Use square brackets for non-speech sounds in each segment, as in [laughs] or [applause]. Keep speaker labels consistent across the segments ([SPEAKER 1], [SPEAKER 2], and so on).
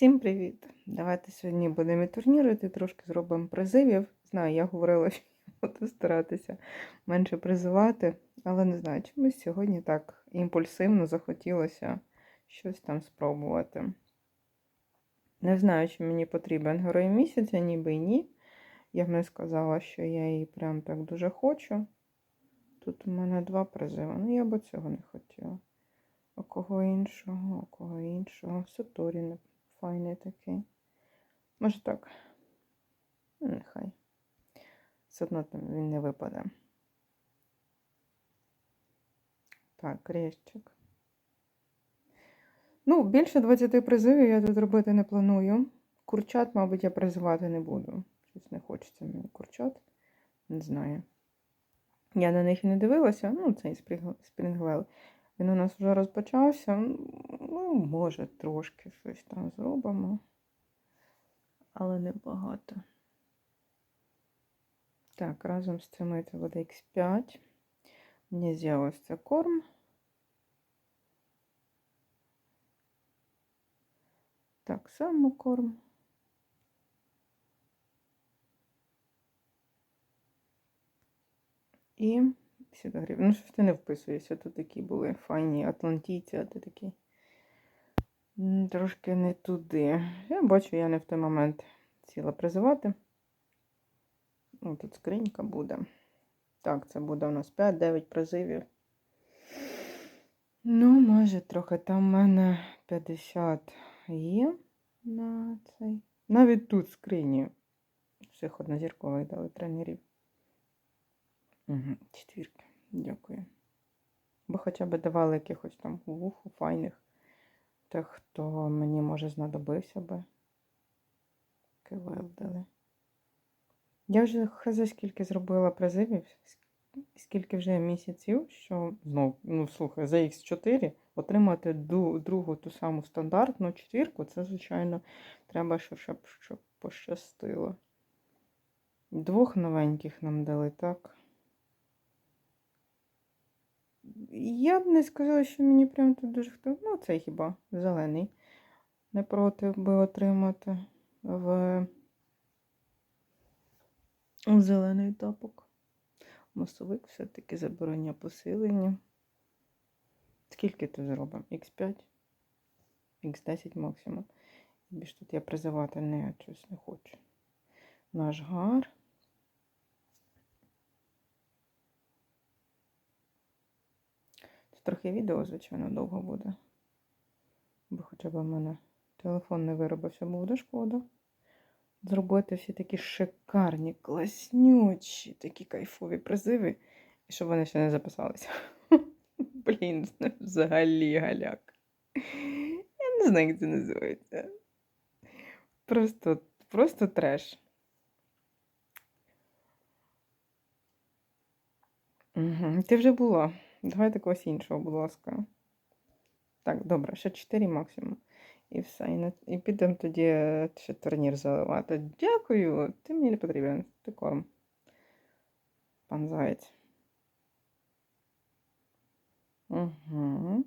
[SPEAKER 1] Всім привіт! Давайте сьогодні будемо турнірити, трошки зробимо призивів. Знаю, я говорила, що буду старатися менше призивати, але не знаю, чомусь сьогодні так імпульсивно захотілося щось там спробувати. Не знаю, чи мені потрібен герой місяця, ніби й ні. Я б не сказала, що я її прям так дуже хочу. Тут у мене два призиви. Ну, я би цього не хотіла. У кого іншого, у кого іншого. Саторі не файний такий. Може так. Ну, Нехай. Все одно там він не випаде. Так, крещик. Ну, більше 20 призивів я тут робити не планую. Курчат, мабуть, я призивати не буду. Щось не хочеться мені курчат. Не знаю. Я на них і не дивилася. Ну, цей спрінгвел. Він у нас вже розпочався. Ну, може, трошки щось там зробимо, але небагато. Так, разом з цими це буде X5. Мені з'явився корм. Так само корм. І сюди грів. Ну, щось ти не вписуєшся. Тут такі були файні атлантійці, а ти такі трошки не туди. Я бачу, я не в той момент сіла призивати. Ну, тут скринька буде. Так, це буде у нас 5-9 призивів. Ну, може, трохи там в мене 50 є на цей. Навіть тут скрині всіх однозіркових дали тренерів. Угу, Четвірки, дякую. Бо хоча б давали якихось там вуху файних, тих, хто мені може знадобився би. КВЛ дали. Я вже хз скільки зробила призивів, скільки вже місяців, що знов, ну слухай, за Х4 отримати другу ту саму стандартну четвірку, це, звичайно, треба, щоб, щоб пощастило. Двох новеньких нам дали, так? Я б не сказала, що мені прям тут дуже хто. Ну, це хіба зелений. Не проти би отримати в зелений тапок. Масовик все-таки забороня посилення. Скільки тут зробимо? Х5, Х10 максимум. Більш тут я призивати не щось не хочу. Наш гар. Трохи відео, звичайно, довго буде. Бо хоча б в мене телефон не виробився, буде шкода. Зробити всі такі шикарні, класнючі, такі кайфові призиви, і щоб вони ще не записалися. [laughs] Блін, взагалі галяк. Я не знаю, як це називається. Просто, просто треш. Ти вже була. Давайте когось іншого, будь ласка. Так, добре, ще 4 максимум. І все. І, не... і підемо тоді ще турнір заливати. Дякую, ти мені не потрібен. Ти корм. Пан Заєць. Угу.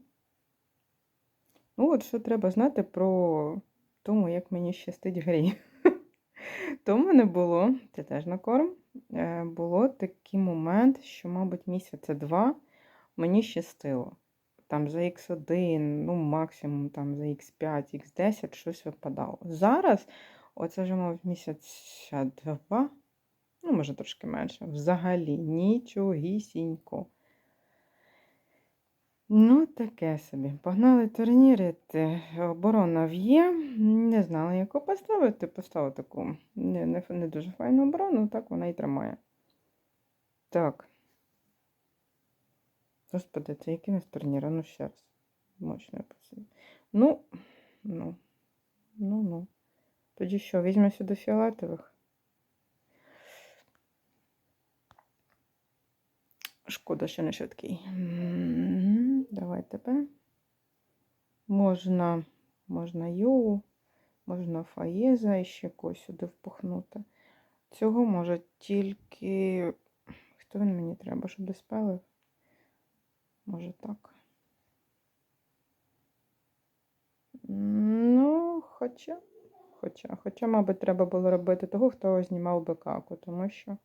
[SPEAKER 1] Ну, от що треба знати про тому, як мені щастить грі. То в мене було, це теж на корм, е, було такий момент, що, мабуть, місяця два мені щастило. Там за Х1, ну, максимум там за Х5, Х10 щось випадало. Зараз, оце вже, мабуть, місяця два, ну, може, трошки менше. Взагалі нічогісінько. Ну, таке собі. Погнали турнірити. Оборона в'є. Не знала, яку поставити. Поставила таку не, не, не дуже файну оборону, так вона і тримає. Так. Господи, це який нас турнір? Ну, ще раз. Мощно посилю. Ну, ну, ну, ну. Тоді що, візьмемо сюди фіолетових? Шкода, що не швидкий. Давай тебе. Можна, можна Йоу, можна Фаєза і ще когось сюди впухнути. Цього може тільки. Хто він мені треба, щоб диспелив? Може так. Ну, Хоча, хоча, хоча, мабуть, треба було робити того, хто знімав бекаку, тому що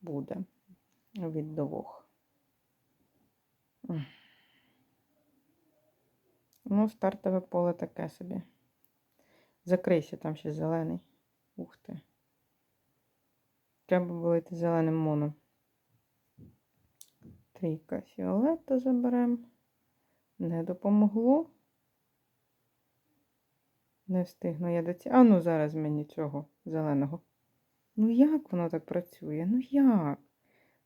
[SPEAKER 1] буде від двох. Ну, стартове поле таке собі. Закрийся, там ще зелений. Ух ти. Треба було йти зеленим моном. Трійка фіолета заберемо. Не допомогло. Не встигну я до ці. А ну зараз мені цього зеленого. Ну як воно так працює? Ну як?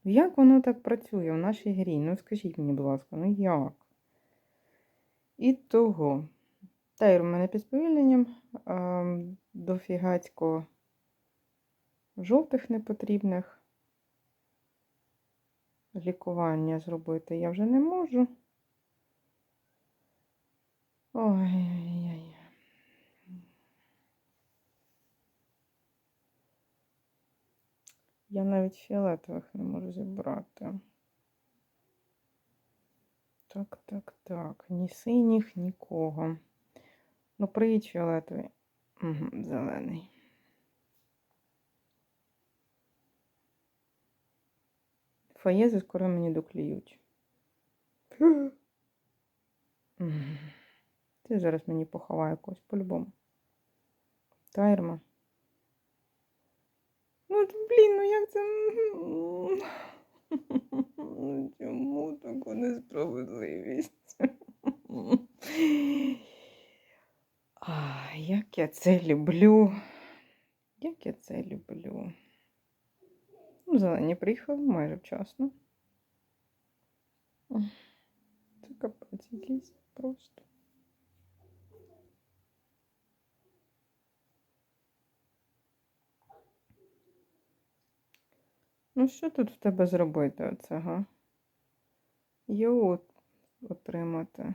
[SPEAKER 1] Ну як воно так працює в нашій грі? Ну скажіть мені, будь ласка, ну як? І того. Тайр у мене під сповільненням. ем, Дофігацько жовтих непотрібних. Лікування зробити я вже не можу. Ой-ой-ой. Я навіть фіолетових не можу зібрати. Так, так, так. Ні синіх, нікого. Ну, приїдь фіолетовий. Угу, зелений. Фаєзи скоро мені докліють. Ти зараз мені поховає когось по-любому. Тайрма. Ну, блін, ну як це. Ну, Чому така несправедливість? А, як я це люблю. Як я це люблю. Ну, зелені приїхали майже вчасно. Це капець якийсь просто. Ну, що тут в тебе зробити оце, га? Його отримати.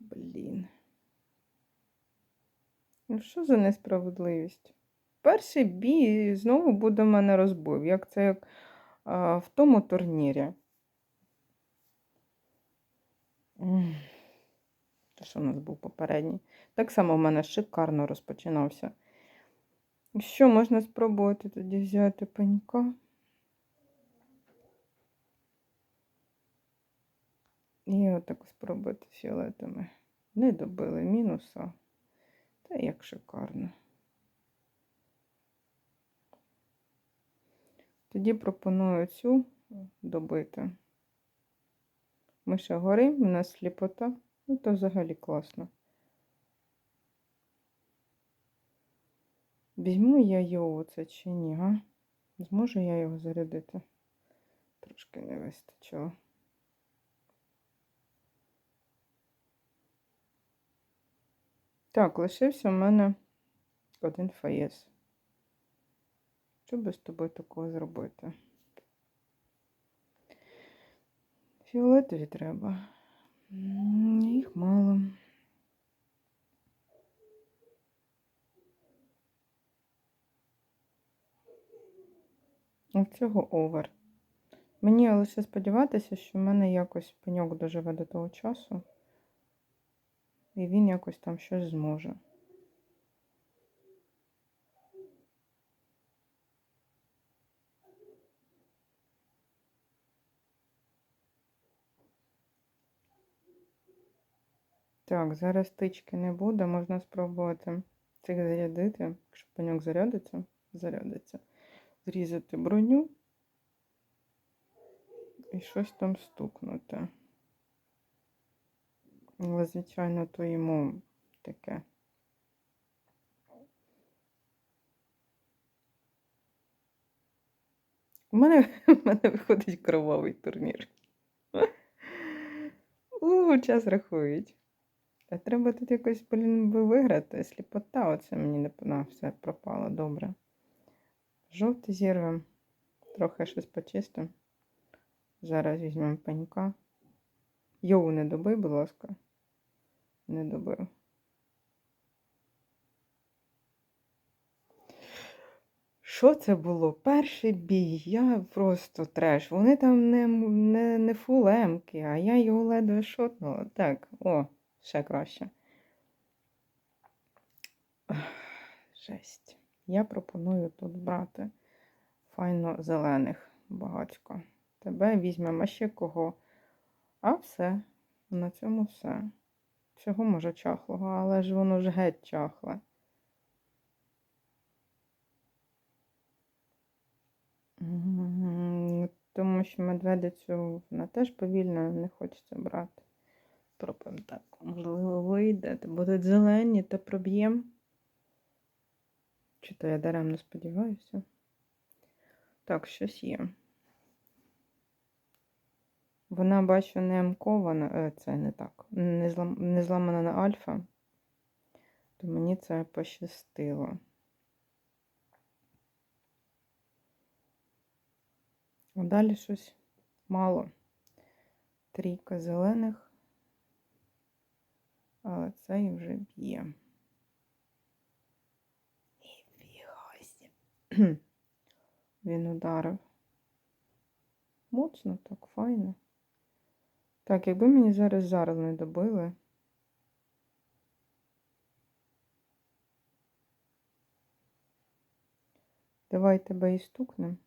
[SPEAKER 1] Блін. Ну, що за несправедливість? Перший бій і знову буде в мене розбив, як це як а, в тому турнірі. Те, що у нас був попередній. Так само в мене шикарно розпочинався. Що можна спробувати тоді взяти пенька? І отак спробувати фіолетами. Не добили мінуса. Як шикарно. Тоді пропоную цю добити. Ми ще горимо, у нас сліпота. Ну, то взагалі класно. Візьму я його це чи ні, га? Зможу я його зарядити? Трошки не вистачило. Так, лишився в мене один фаєс. Що би з тобою такого зробити? Фіолетові треба. Їх мало. У цього овер. Мені лише сподіватися, що в мене якось пеньок доживе до того часу. І він якось там щось зможе. Так, зараз тички не буде, можна спробувати цих зарядити. Якщо пеньок зарядиться, зарядиться. Зрізати броню і щось там стукнути. Але, звичайно, то йому таке. У мене, [laughs] у мене виходить кровавий турнір. [laughs] У, час рахують. Та треба тут якось, блін, виграти. Сліпота, оце мені не на все пропало добре. Жовтий зірвемо. Трохи щось почистимо. Зараз візьмемо пенька. Йоу, не добий, будь ласка. Не добив. Що це було? Перший бій. Я просто треш. Вони там не, не, не фулемки, а я його ледве шотнула. Так, о, ще краще. Жесть. Я пропоную тут брати файно зелених багатько. Тебе візьмемо ще кого. А все. На цьому все. Всього може чахлого, але ж воно ж геть чахле. Тому що медведицю вона теж повільно не хочеться брати. Пробуємо так. Можливо, вийде. Будуть зелені, та проб'ємо. Чи то я даремно сподіваюся. Так, щось є. Вона, бачу, не емкована, е, це не так, не, злам, не зламана на альфа, то мені це пощастило. А далі щось мало. Трійка зелених, але цей вже б'є. [clears throat] Він ударив. Моцно, так, файно. Так, якби мені зараз зараз не добили. Давай тебе і стукнем.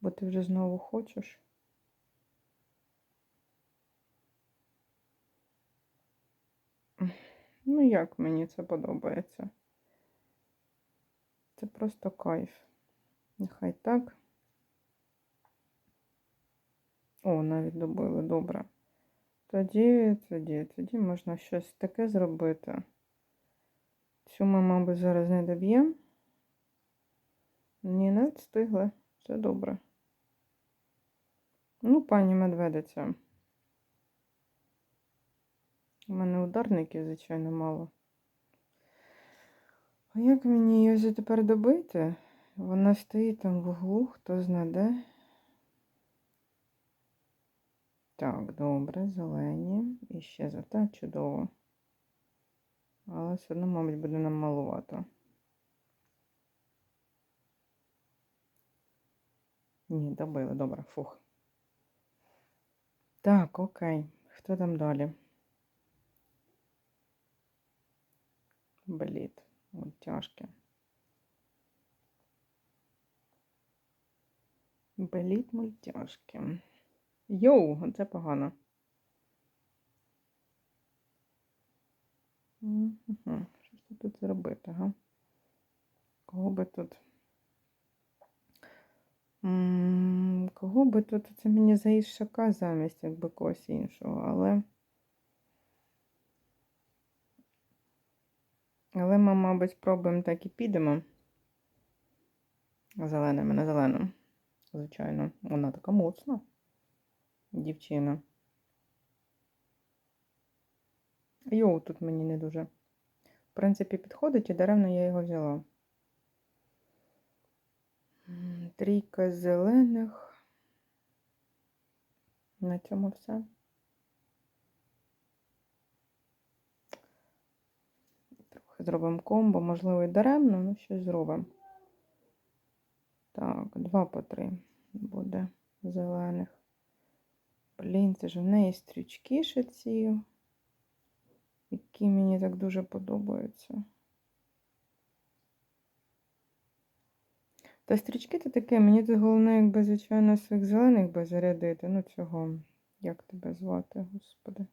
[SPEAKER 1] Бо ти вже знову хочеш. Ну, як мені це подобається? Це просто кайф. Нехай так. О, навіть добили, добре. Тоді, тоді, тоді можна щось таке зробити. Цю ми, мабуть, зараз не доб'ємо. Ні, не встигли. Все добре. Ну, пані медведиця. У мене ударників, звичайно, мало. А як мені її тепер добити? Вона стоїть там в углу, хто зна де. Так, добре, зелені. І ще те чудово. Але все одно, мабуть, буде нам малувато. Ні, добили, добре, фух. Так, окей. Хто там далі? Бліт, от тяжке. Бліт мультяшки. Йоу, це погано. Угу. Що ж тут зробити, га? Кого би тут? М, Кого би тут? Це мені за ішака замість якби когось іншого, але. Але ми, мабуть, спробуємо так і підемо. Зеленими на зелену. Звичайно, вона така моцна. Дівчина. Йоу, тут мені не дуже. В принципі, підходить і даремно я його взяла. Трійка зелених. На цьому все. Трохи зробимо комбо, можливо, і даремно, але щось зробимо. Так, два по три буде зелених. Блін, це ж в неї стрічки ще ці, які мені так дуже подобаються. Та стрічки то таке, мені тут головне, якби, звичайно, своїх зелених би зарядити. Ну, цього, як тебе звати, господи.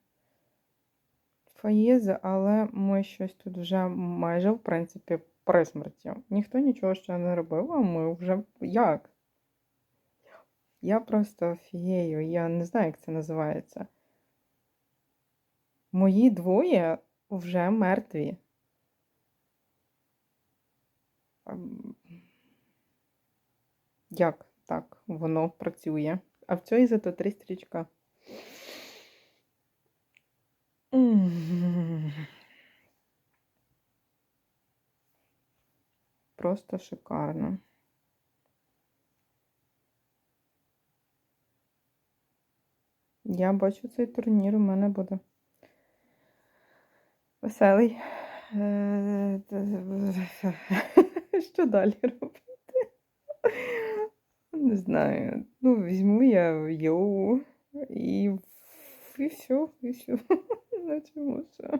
[SPEAKER 1] Фаєза, але ми щось тут вже майже, в принципі, при смерті. Ніхто нічого ще не робив, а ми вже як? Я просто офігею, я не знаю, як це називається. Мої двоє вже мертві. Як так воно працює? А в цій зато три стрічка. Просто шикарно. Я бачу цей турнір у мене буде веселий. Е, Що далі робити? Не знаю. Ну, візьму я йоу і, і все, і все. На цьому все.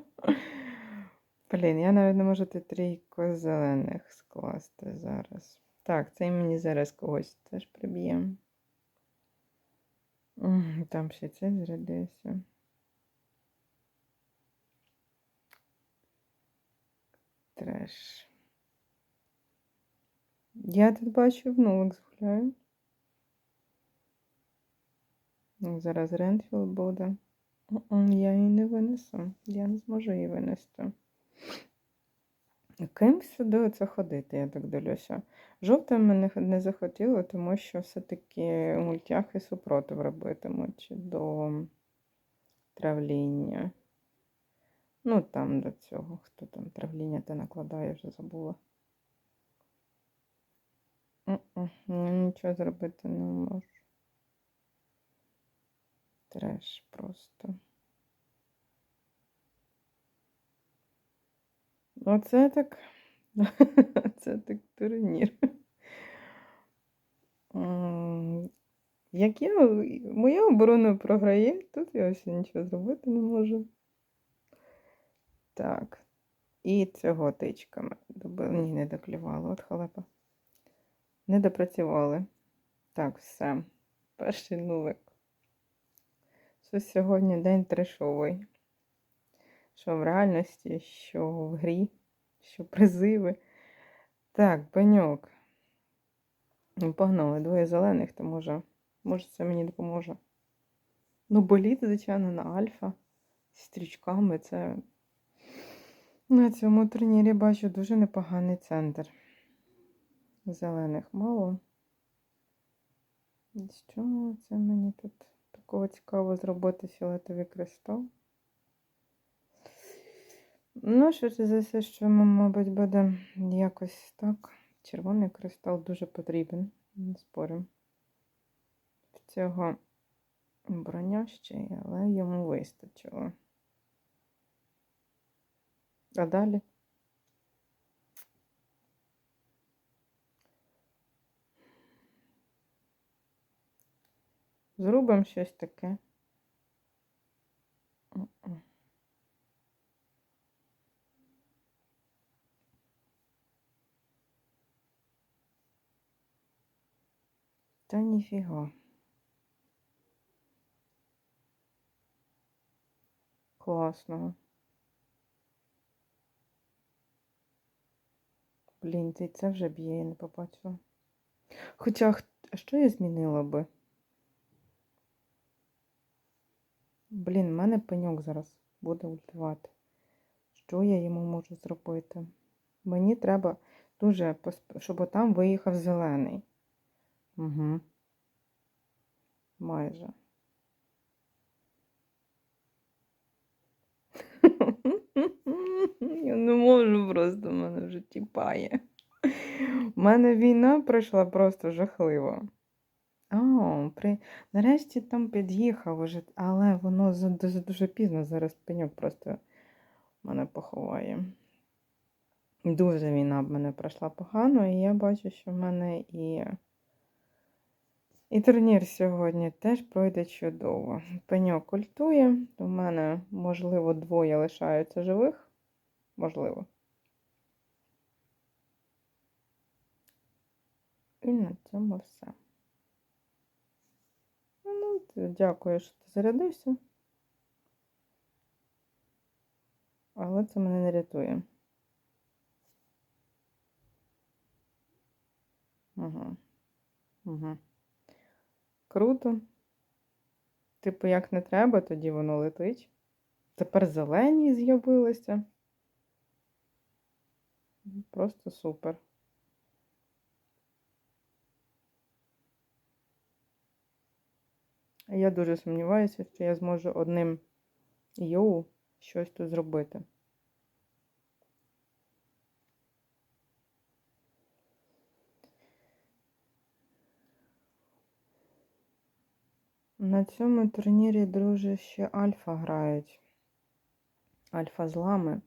[SPEAKER 1] Блін, я навіть не можу трійко зелених скласти зараз. Так, це мені зараз когось теж приб'є. Там ще це зрядився. Треш. Я тут бачу в згуляю. Ну, Зараз Ренфіл буде. Я її не винесу. Я не зможу її винести. Ким сюди оце ходити, я так дивлюся. Жовте мене не захотіло, тому що все-таки мультяхи супротив робитимуть до травління. Ну, там до цього, хто там травління те накладає, вже забула. Нічого зробити не можу. Треш просто. Оце так. [laughs] Це так турнір. Як я, моя оборона програє, тут я ось нічого зробити не можу. Так. І цього тичками. Ні, не доклювало. От халепа. Не допрацювали. Так, все. Перший нулик. Щось сьогодні день трешовий. Що в реальності, що в грі, що призиви. Так, пеньок. Ну, Погнали, двоє зелених, то може, може це мені допоможе. Ну, боліт, звичайно, на альфа з стрічками. Це на цьому турнірі бачу дуже непоганий центр. Зелених мало. Що це мені тут такого цікаво зробити фіолетовий кристал? Ну, швидше за все, що, м- мабуть, буде якось так. Червоний кристал дуже потрібен, не спорю. В цього броня ще є, але йому вистачило. А далі? Зробимо щось таке. Та ніфіга. Класно. Блін, ти це вже б'є, я не побачила. Хоча, а що я змінила би? Блін, в мене пеньок зараз буде ультивати. Що я йому можу зробити? Мені треба дуже, щоб там виїхав зелений. Угу. Майже. [laughs] Я не можу просто, в мене вже тіпає. У мене війна пройшла просто жахливо. О, при... нарешті там під'їхав уже, але воно дуже, дуже пізно. Зараз пеньок просто мене поховає. Дуже війна в мене пройшла погано, і я бачу, що в мене і, і турнір сьогодні теж пройде чудово. Пеньок культує, у мене, можливо, двоє лишаються живих. Можливо. І на цьому все. Ну, дякую, що ти зарядився. Але це мене не рятує. Угу. Угу. Круто. Типу, як не треба, тоді воно летить. Тепер зелені з'явилися. Просто супер. Я дуже сумніваюся, що я зможу одним йоу щось тут зробити. На цьому турнірі, друже, ще альфа грають. Альфа злами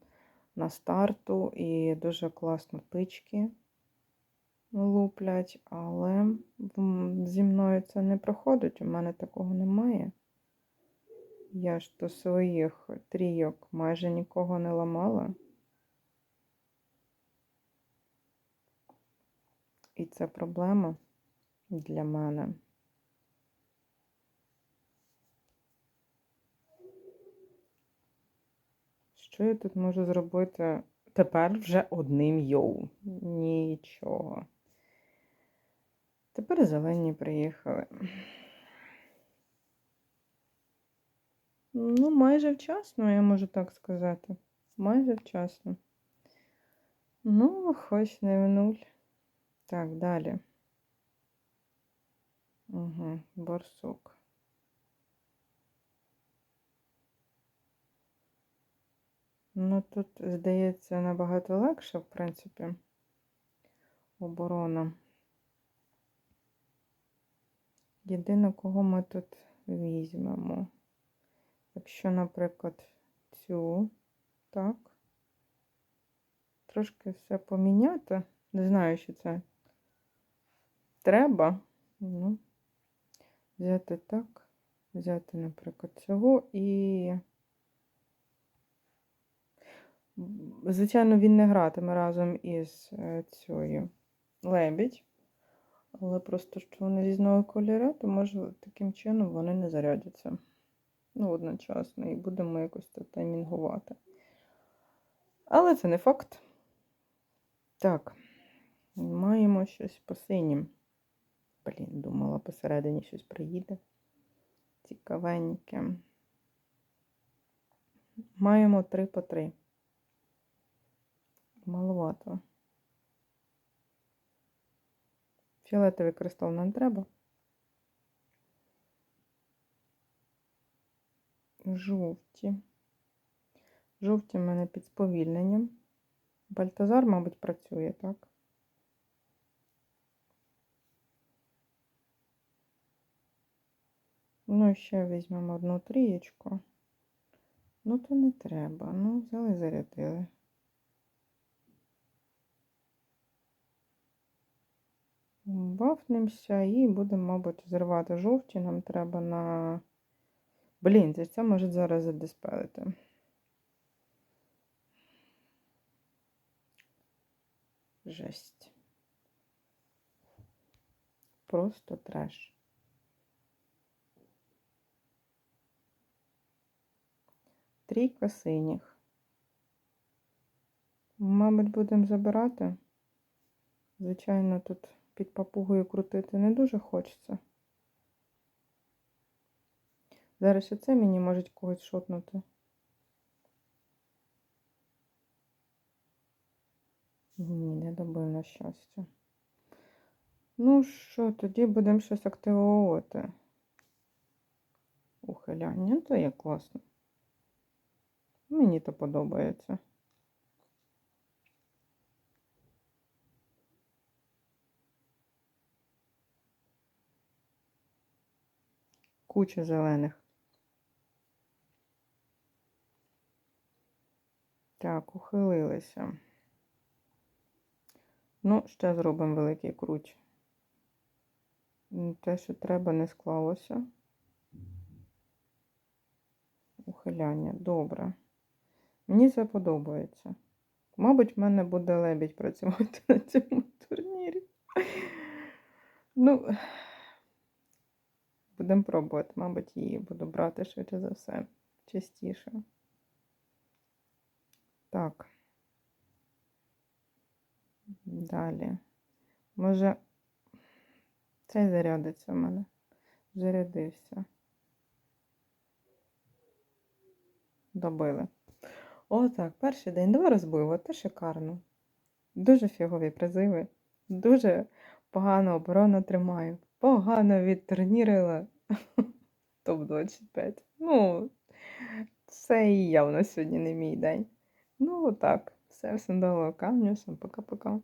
[SPEAKER 1] на старту і дуже класно тички. луплять, але зі мною це не проходить, у мене такого немає. Я ж до своїх трійок майже нікого не ламала. І це проблема для мене. Що я тут можу зробити тепер вже одним йоу? Нічого. Тепер зелені приїхали. Ну, майже вчасно, я можу так сказати. Майже вчасно. Ну, хоч не в нуль. Так, далі. Угу, борсук. Ну, тут, здається, набагато легше, в принципі, оборона. Єдине, кого ми тут візьмемо. Якщо, наприклад, цю, так, трошки все поміняти. Не знаю, що це треба. Ну, взяти так, взяти, наприклад, цього і. Звичайно, він не гратиме разом із е, цією лебідь. Але просто що вони різного кольору, то може таким чином вони не зарядяться. Ну, одночасно, і будемо якось це таймінгувати. Але це не факт. Так, маємо щось по синім. Блін, думала, посередині щось приїде. Цікавеньке. Маємо 3 по 3. Маловато. Фіолетовий кристал нам треба. Жовті. Жовті в мене під сповільненням. Бальтазар, мабуть, працює, так? Ну, і ще візьмемо одну трієчку. Ну, то не треба. Ну, взяли, зарядили. Бафнемося і будемо, мабуть, зривати жовті. Нам треба на. Блін, це може зараз задиспелити. Жесть. Просто треш. Трійка синіх. Мабуть, будемо забирати. Звичайно, тут під папугою крутити не дуже хочеться. Зараз і це мені можуть когось шотнути. Ні, не добив на щастя. Ну що, тоді будемо щось активовувати. Ухиляння, то є класно. Мені то подобається. Куча зелених. Так, ухилилися. Ну, ще зробимо великий круть. Те, що треба, не склалося. Ухиляння. Добре. Мені це подобається. Мабуть, в мене буде лебідь працювати [laughs] на цьому турнірі. Ну, будемо пробувати. Мабуть, її буду брати швидше за все. Частіше. Так. Далі. Може, цей зарядиться в мене. Зарядився. Добили. Отак, перший день два розбили, це шикарно. Дуже фігові призиви. Дуже погано оборону тримаю. Погано відтурнірила [laughs] топ-25. Ну, це і явно сьогодні не мій день. Ну, отак. Все, всім доброго камню, всім пока-пока.